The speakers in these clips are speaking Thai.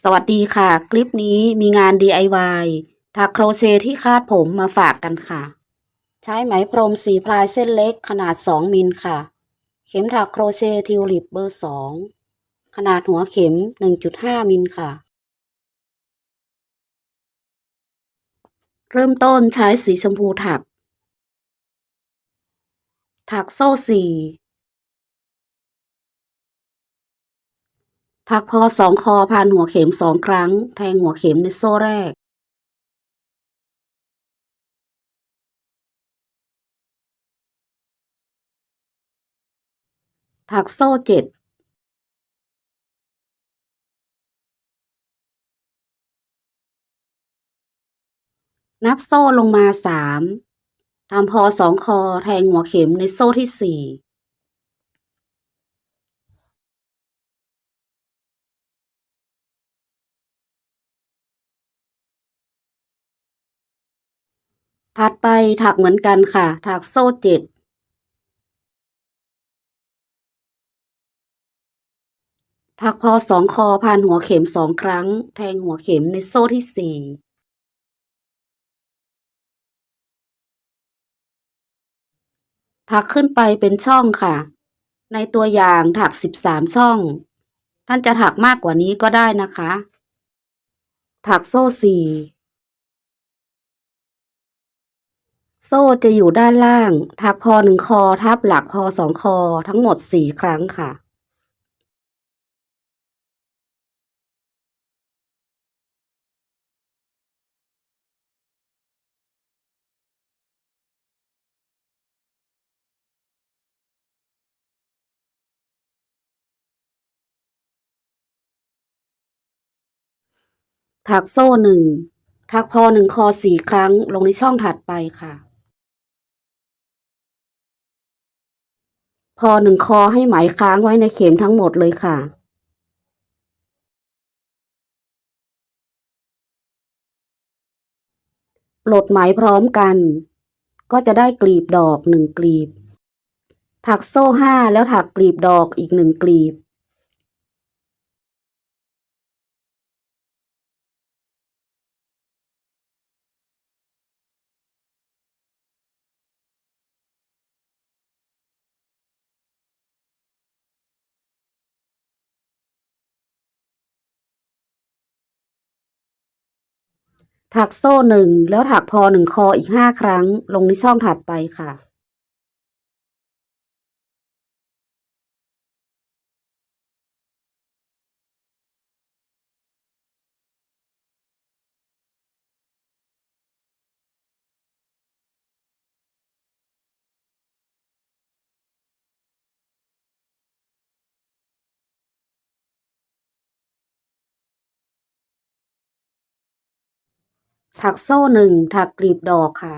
สวัสดีค่ะ คลิปนี้มีงาน DIY ถักโครเชต์ที่คาดผมมาฝากกันค่ะ ใช้ไหมพรมสีพลายเส้นเล็กขนาด 2 มิลค่ะ เข็มถักโครเชต์ทิวลิปเบอร์ 2 ขนาดหัวเข็ม 1.5 มิลค่ะ เริ่มต้นใช้สีชมพูถัก ถักโซ่สี่ ถักพอสองคอผ่านหัวเข็มสองครั้ง แทงหัวเข็มในโซ่แรก ถักโซ่เจ็ดนับโซ่ลงมาสามทำพอสองคอแทงหัวเข็มในโซ่ที่สี่ ถัดไปถักเหมือนกันค่ะ ถักโซ่เจ็ด ถักพอสองคอผ่านหัวเข็มสองครั้ง แทงหัวเข็มในโซ่ที่สี่ถักขึ้นไปเป็นช่องค่ะ ในตัวอย่างถักสิบสามช่อง ท่านจะถักมากกว่านี้ก็ได้นะคะ ถักโซ่สี่ โซ่จะอยู่ด้านล่างถักพอหนึ่งคอ ทับหลักพอสองคอ ทั้งหมดสี่ครั้งค่ะ ถักโซ่หนึ่งถักพอหนึ่งคอสี่ครั้ง ลงในช่องถัดไปค่ะ พอหนึ่งคอให้ไหมค้างไว้ในเข็มทั้งหมดเลยค่ะ ปลดไหมพร้อมกัน ก็จะได้กลีบดอกหนึ่งกลีบ ถักโซ่ห้าแล้วถักกลีบดอกอีกหนึ่งกลีบ ถักโซ่หนึ่งแล้วถักพอหนึ่งคออีกห้าครั้ง ลงในช่องถัดไปค่ะ ถักโซ่หนึ่งถักกลีบดอกค่ะ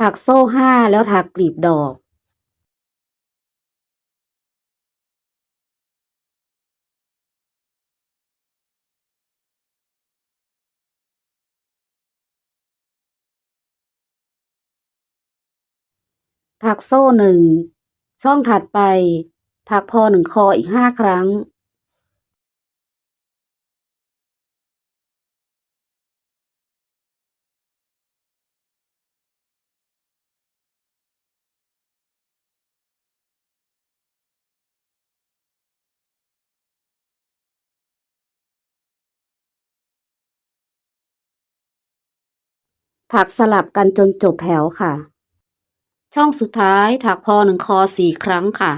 ถักโซ่ห้าแล้วถักกลีบดอก ถักโซ่หนึ่ง ช่องถัดไป ถักพอหนึ่งคออีกห้าครั้ง ถักสลับกันจนจบแถวค่ะ ช่องสุดท้ายถักพอหนึ่งคอสี่ครั้งค่ะ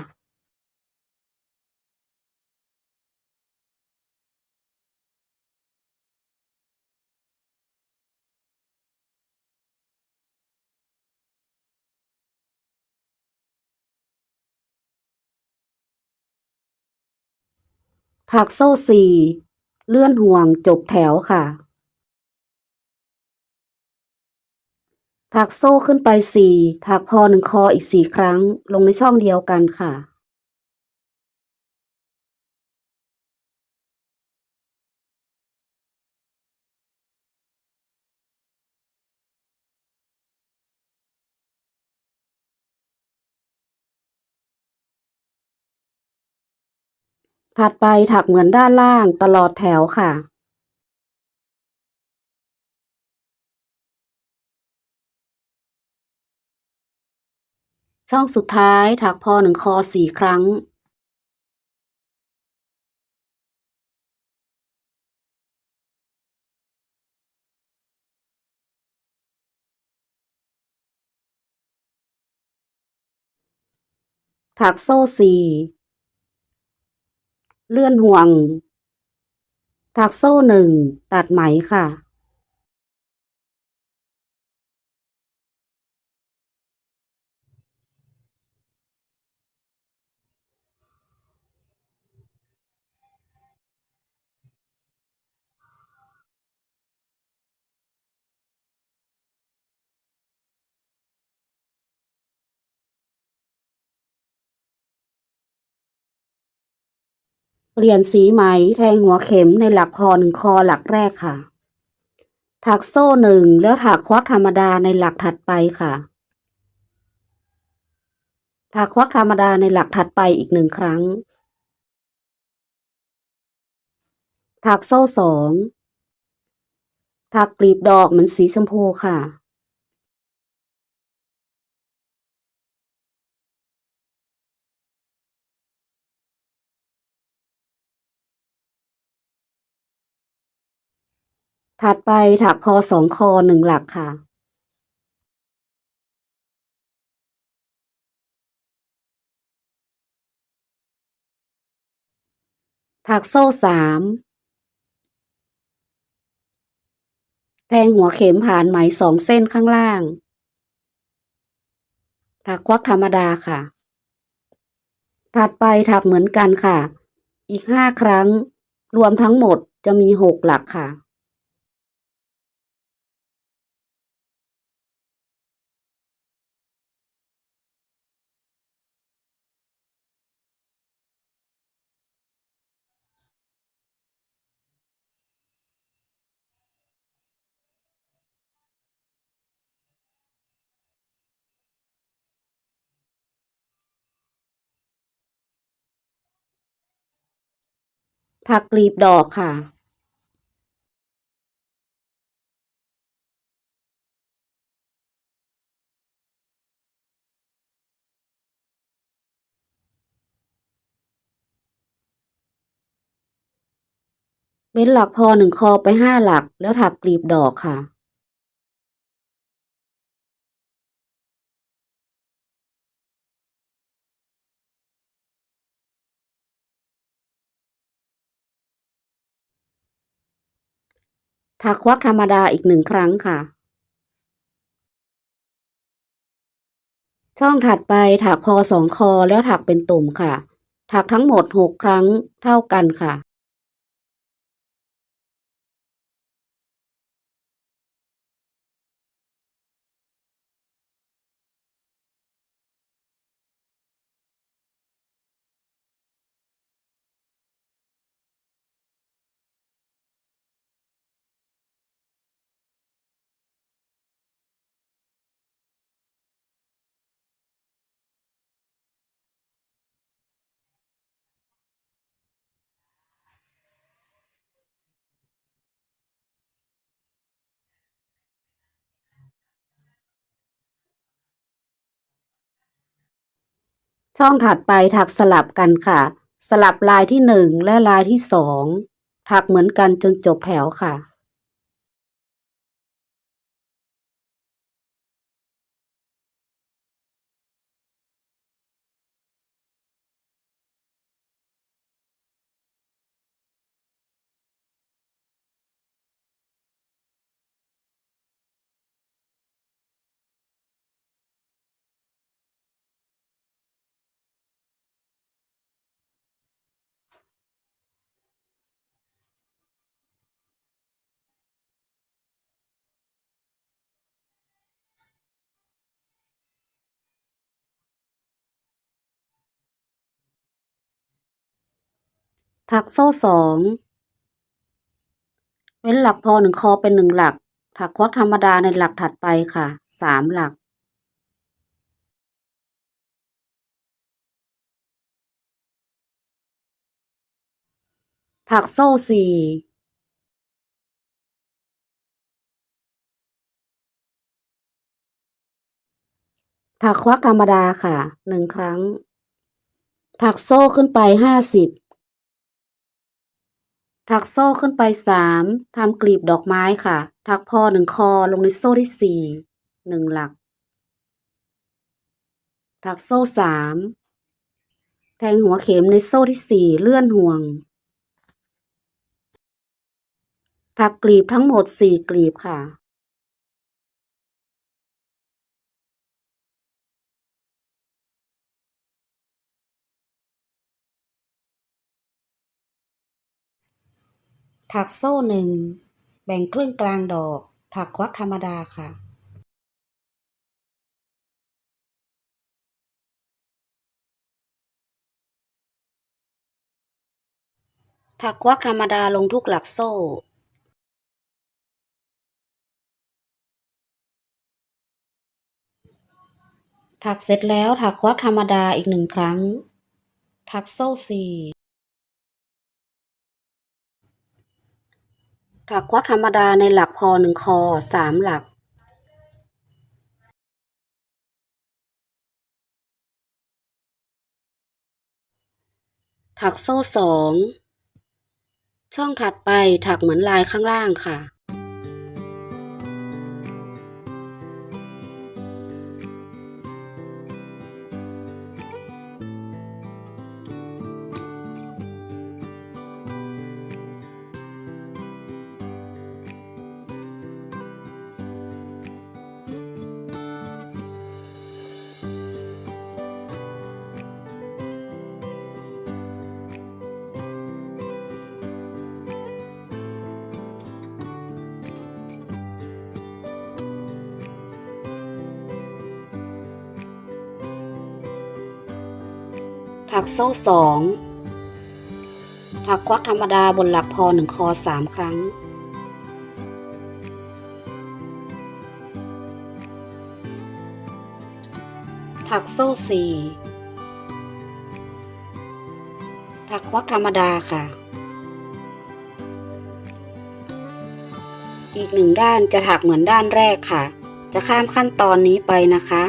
ถักโซ่สี่เลื่อนห่วงจบแถวค่ะ ถักโซ่ขึ้นไปสี่ถักพอหนึ่งคออีกสี่ครั้ง ลงในช่องเดียวกันค่ะ ถัดไปถักเหมือนด้านล่างตลอดแถวค่ะ ช่องสุดท้ายถักพอหนึ่งคอสี่ครั้ง ถักโซ่สี่เลื่อนห่วง ถักโซ่หนึ่งตัดไหมค่ะ เปลี่ยนสีไหมแทงหัวเข็มในหลักคอหนึ่งคอหลักแรกค่ะ ถักโซ่หนึ่งแล้วถักควักธรรมดาในหลักถัดไปค่ะ ถักควักธรรมดาในหลักถัดไปอีกหนึ่งครั้ง ถักโซ่สองถักกลีบดอกเหมือนสีชมพูค่ะ ถัดไปถักคอสองคอหนึ่งหลักค่ะ ถักโซ่สามแทงหัวเข็มผ่านไหมสองเส้นข้างล่าง ถักควักธรรมดาค่ะ ถัดไปถักเหมือนกันค่ะ อีกห้าครั้ง รวมทั้งหมดจะมีหกหลักค่ะ ถักกลีบดอกค่ะ เว้นหลักพอหนึ่งคอไปห้าหลักแล้วถักกลีบดอกค่ะ ถักควักธรรมดาอีกหนึ่งครั้งค่ะ ช่องถัดไปถักพอสองคอแล้วถักเป็นตุ่มค่ะ ถักทั้งหมดหกครั้งเท่ากันค่ะ ช่องถัดไปถักสลับกันค่ะ สลับลายที่หนึ่งและลายที่สองถักเหมือนกันจนจบแถวค่ะ ถักโซ่สองเว้นหลักพอหนึ่งคอเป็นหนึ่งหลัก ถักควักธรรมดาในหลักถัดไปค่ะสามหลัก ถักโซ่สี่ถักควักธรรมดาค่ะหนึ่งครั้ง ถักโซ่ขึ้นไปห้าสิบ ถักโซ่ขึ้นไปสามทำกลีบดอกไม้ค่ะ ถักพอหนึ่งคอลงในโซ่ที่สี่หนึ่งหลัก ถักโซ่สามแทงหัวเข็มในโซ่ที่สี่เลื่อนห่วง ถักกลีบทั้งหมดสี่กลีบค่ะ ถักโซ่หนึ่ง แบ่งครึ่งกลางดอก ถักควักธรรมดาค่ะ ถักควักธรรมดาลงทุกหลักโซ่ถักเสร็จแล้วถักควักธรรมดาอีกหนึ่งครั้ง ถักโซ่สี่ ถักควักธรรมดาในหลักพอหนึ่งคอสามหลัก ถักโซ่สอง ช่องถัดไปถักเหมือนลายข้างล่างค่ะ ถักโซ่สองถักควักธรรมดาบนหลักพอหนึ่งคอสามครั้ง ถักโซ่สี่ถักควักธรรมดาค่ะ อีกหนึ่งด้านจะถักเหมือนด้านแรกค่ะ จะข้ามขั้นตอนนี้ไปนะคะ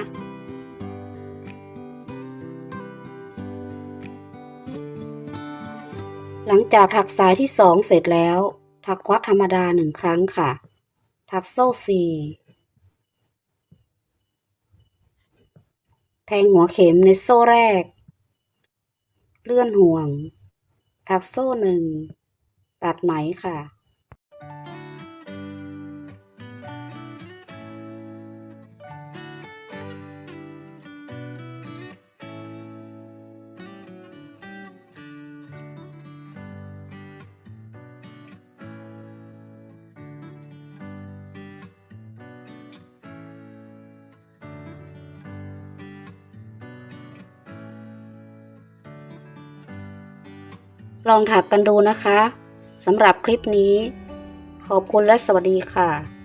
หลังจากถักสายที่สองเสร็จแล้ว ถักควักธรรมดาหนึ่งครั้งค่ะ ถักโซ่สี่แทงหัวเข็มในโซ่แรก เลื่อนห่วง ถักโซ่หนึ่ง ตัดไหมค่ะ ลองถักกันดูนะคะสำหรับคลิปนี้ ขอบคุณและสวัสดีค่ะ